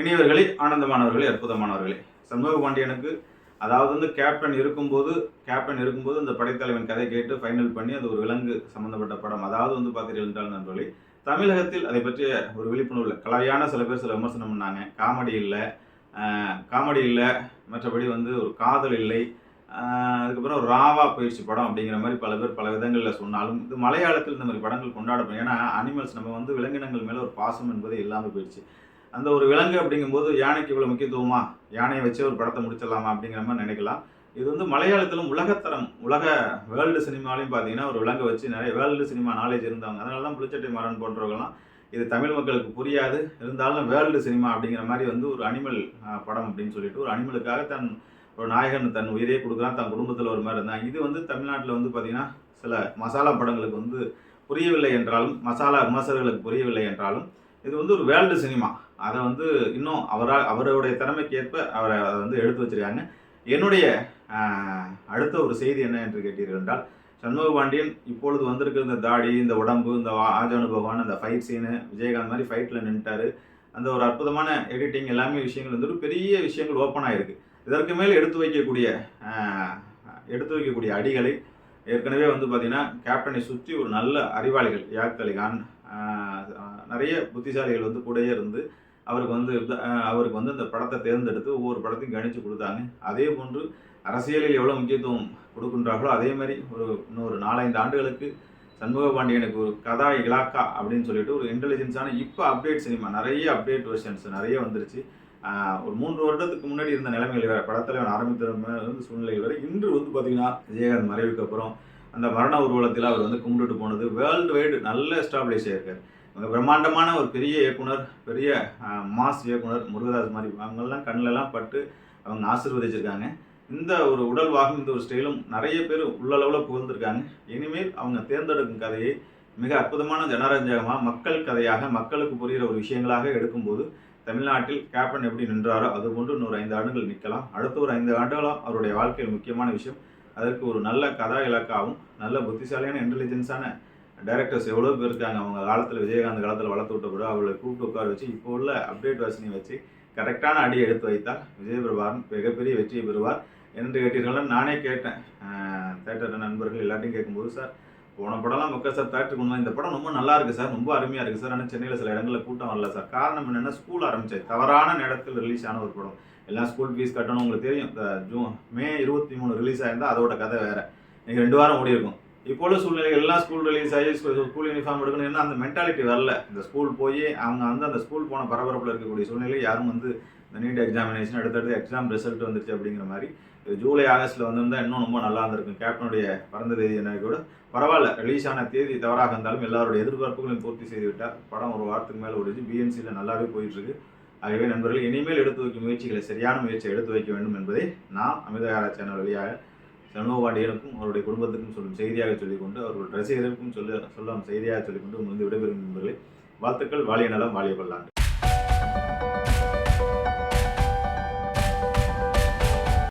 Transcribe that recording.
இனியவர்களே ஆனந்தமானவர்களே அற்புதமானவர்களே. சண்முக பாண்டியனுக்கு அதாவது வந்து கேப்டன் இருக்கும்போது கேப்டன் இருக்கும்போது அந்த படைத்தலைவன் கதை கேட்டு ஃபைனல் பண்ணி அது ஒரு விலங்கு சம்பந்தப்பட்ட படம். அதாவது வந்து பார்த்தீர்கள் என்றால் நண்பர்களே தமிழகத்தில் அதை பற்றிய ஒரு விழிப்புணர்வு கலவையான சில பேர் சில விமர்சனம் பண்ணாங்க. காமெடி இல்லை. காமெடி இல்லை. மற்றபடி வந்து ஒரு காதல் இல்லை. அதுக்கப்புறம் ராவா பயிற்சி படம் அப்படிங்கிற மாதிரி பல பேர் பல விதங்களில் சொன்னாலும் இது மலையாளத்தில் இந்த மாதிரி படங்கள் கொண்டாடப்படும். ஏன்னா அனிமல்ஸ் நம்ம வந்து விலங்கினங்கள் மேலே ஒரு பாசம் என்பதே இல்லாமல் போயிடுச்சு. அந்த ஒரு விலங்கு அப்படிங்கும்போது யானைக்கு இவ்வளோ முக்கியத்துவமா? யானையை வச்சு ஒரு படத்தை முடிச்சிடலாமா அப்படிங்கிற மாதிரி நினைக்கலாம். இது வந்து மலையாளத்திலும் உலகத்தரம் உலக வேர்ல்டு சினிமாலையும் பார்த்தீங்கன்னா ஒரு விலங்கை வச்சு நிறைய வேர்ல்டு சினிமா நாலேஜ் இருந்தவங்க. அதனால தான் புளிச்சட்டை மாறன் போன்றவங்கலாம் இது தமிழ் மக்களுக்கு புரியாது. இருந்தாலும் வேர்ல்டு சினிமா அப்படிங்கிற மாதிரி வந்து ஒரு அனிமல் படம் அப்படின்னு சொல்லிட்டு ஒரு அனிமலுக்காக தன் ஒரு நாயகன் தன் உயிரே கொடுக்குறான். தன் குடும்பத்தில் ஒரு மாதிரி இருந்தான் இது வந்து தமிழ்நாட்டில் வந்து பார்த்திங்கன்னா சில மசாலா படங்களுக்கு வந்து புரியவில்லை என்றாலும் மசாலா விமர்சகர்களுக்கு புரியவில்லை என்றாலும் இது வந்து ஒரு வேர்ல்டு சினிமா. அதை வந்து இன்னும் அவரால் அவருடைய திறமைக்கு ஏற்ப அவரை அதை வந்து எடுத்து வச்சிருக்காங்க. என்னுடைய அடுத்த ஒரு செய்தி என்ன என்று கேட்டீர்கள் என்றால் சண்முக பாண்டியன் இப்பொழுது வந்திருக்கிற இந்த தாடி இந்த உடம்பு இந்த ஆஜானு பகவான் அந்த ஃபைட் சீனு விஜயகாந்த் மாதிரி ஃபைட்டில் நின்ட்டாரு அந்த ஒரு அற்புதமான எடிட்டிங் எல்லாமே விஷயங்கள் வந்து ஒரு பெரிய விஷயங்கள் ஓப்பன் ஆகிருக்கு இதற்கு மேல் எடுத்து வைக்கக்கூடிய எடுத்து வைக்கக்கூடிய அடிகளை ஏற்கனவே வந்து பார்த்திங்கன்னா கேப்டனை சுற்றி ஒரு நல்ல அறிவாளிகள் யாக்கலிகான் நிறைய புத்திசாலிகள் வந்து கூடயே இருந்து அவருக்கு வந்து இந்த- அவருக்கு வந்து இந்த படத்தை தேர்ந்தெடுத்து ஒவ்வொரு படத்தையும் கணிச்சு கொடுத்தாங்க. அதே போன்று அரசியலில் எவ்வளோ முக்கியத்துவம் கொடுக்கின்றார்களோ அதே மாதிரி ஒரு இன்னொரு நாலஞ்சு ஆண்டுகளுக்கு சண்முக பாண்டியனுக்கு ஒரு கதா இலாக்கா அப்படின்னு சொல்லிட்டு ஒரு இன்டெலிஜென்ஸான இப்போ அப்டேட் சினிமா நிறைய அப்டேட் வெர்ஷன்ஸ் நிறைய வந்துருச்சு. ஒரு மூன்று வருடத்துக்கு முன்னாடி இருந்த நிலைமைகள் வேற படத்தில் ஆரம்பித்த சூழ்நிலைகள் வேறு. இன்று வந்து பார்த்தீங்கன்னா விஜயகாந்த் மறைவுக்கு அப்புறம் அந்த மரண ஊர்வலத்தில் அவர் வந்து கும்பிட்டுட்டு போனது வேர்ல்டு வைடு நல்ல எஸ்டாப்ளிஷ் ஆயிருக்காரு. பிரம்மாண்டமான ஒரு பெரிய இயக்குனர் பெரிய மாஸ் இயக்குனர் முருகதாஸ் மாதிரி. அவங்கெல்லாம் கண்ணிலெல்லாம் பட்டு அவங்க ஆசிர்வதிச்சிருக்காங்க. இந்த ஒரு உடல் வாகம் இந்த ஒரு ஸ்டைலும் நிறைய பேர் உள்ளளவில் புகழ்ந்திருக்காங்க. இனிமேல் அவங்க தேர்ந்தெடுக்கும் கதையை மிக அற்புதமான ஜனரஞ்சகமாக மக்கள் கதையாக மக்களுக்கு புரிகிற ஒரு விஷயங்களாக எடுக்கும்போது தமிழ்நாட்டில் கேப்டன் எப்படி நின்றாரோ அது போன்று இன்னொரு ஐந்து ஆண்டுகள் நிற்கலாம். அடுத்த ஒரு ஐந்து ஆண்டுகளும் அவருடைய வாழ்க்கையில் முக்கியமான விஷயம். அதற்கு ஒரு நல்ல கதா இலக்காவும் நல்ல புத்திசாலியான இன்டெலிஜென்ஸான டைரக்டர்ஸ் எவ்வளோ பேர் இருக்காங்க? அவங்க காலத்தில் விஜயகாந்த் காலத்தில் வளர்த்து விட்ட கூட அவளை கூப்பிட்டு உட்கார வச்சு இப்போ உள்ள அப்டேட் வசனியை வச்சு கரெக்டான அடியை எடுத்து வைத்தால் விஜயபிரபாரன் மிகப்பெரிய வெற்றியை பெறுவார் என்று கேட்டீர்கள் நானே கேட்டேன். தேட்டர் நண்பர்கள் எல்லாத்தையும் கேட்கும்போது சார் போன படம்லாம் முக்க சார் தேட்டருக்கு உண்மை இந்த படம் ரொம்ப நல்லா இருக்குது சார் ரொம்ப அருமையாக இருக்குது சார். ஆனால் சென்னையில் சில இடங்களில் கூட்டம் வரல சார். காரணம் என்னென்னா ஸ்கூல் ஆரம்பிச்சது தவறான நேரத்தில் ரிலீஸ் ஆன ஒரு படம். எல்லாம் ஸ்கூல் ஃபீஸ் கட்டணும் உங்களுக்கு தெரியும். இந்த ஜூன் மே இருபத்தி மூணு ரிலீஸ் ஆயிருந்தால் அதோட கதை வேறு. நீங்கள் ரெண்டு வாரம் ஓடி இருக்கும் இப்போ உள்ள சூழ்நிலைகள் எல்லாம் ஸ்கூல் ரிலீஸ் ஆகி ஸ்கூல் யூனிஃபார்ம் எடுக்கணும் ஏன்னா அந்த மென்டாலிட்டி வரல. இந்த ஸ்கூல் போய் அவங்க வந்து அந்த ஸ்கூல் போன பரபரப்பில் இருக்கக்கூடிய சூழ்நிலை யாரும் வந்து இந்த நீட் எக்ஸாமினேஷன் அடுத்தடுத்து எக்ஸாம் ரிசல்ட் வந்துருச்சு அப்படிங்கிற மாதிரி. இது ஜூலை ஆகஸ்ட்டில் வந்திருந்தா இன்னும் ரொம்ப நல்லா இருந்திருக்கும். கேப்டனுடைய பிறந்த தேதி என்ன கூட பரவாயில்ல. ரிலீஸ் ஆன தேதி தவறாக இருந்தாலும் எல்லாருடைய எதிர்பார்ப்புகளையும் பூர்த்தி செய்து விட்டால் படம் ஒரு வாரத்துக்கு மேலே ஓடிச்சு. பிஎன்சியில் நல்லாவே போயிட்டு இருக்கு. ஆகவே நண்பர்கள் இனிமேல் எடுத்து வைக்கும் முயற்சிகளை சரியான முயற்சியை எடுத்து வைக்க வேண்டும் என்பதை நாம் அமிதகாரா சேனல் வழியாக சண்முகபாண்டியனுக்கும் அவருடைய குடும்பத்துக்கும் சொல்லும் செய்தியாக சொல்லிக்கொண்டு அவர்கள் ரசிகர்களுக்கும் சொல்ல சொல்லும் செய்தியாக சொல்லிக்கொண்டு முடிந்து விடைபெறும் நண்பர்களே. வாழ்த்துக்கள். வாழிய நலம் வாழிய பல்லாண்டு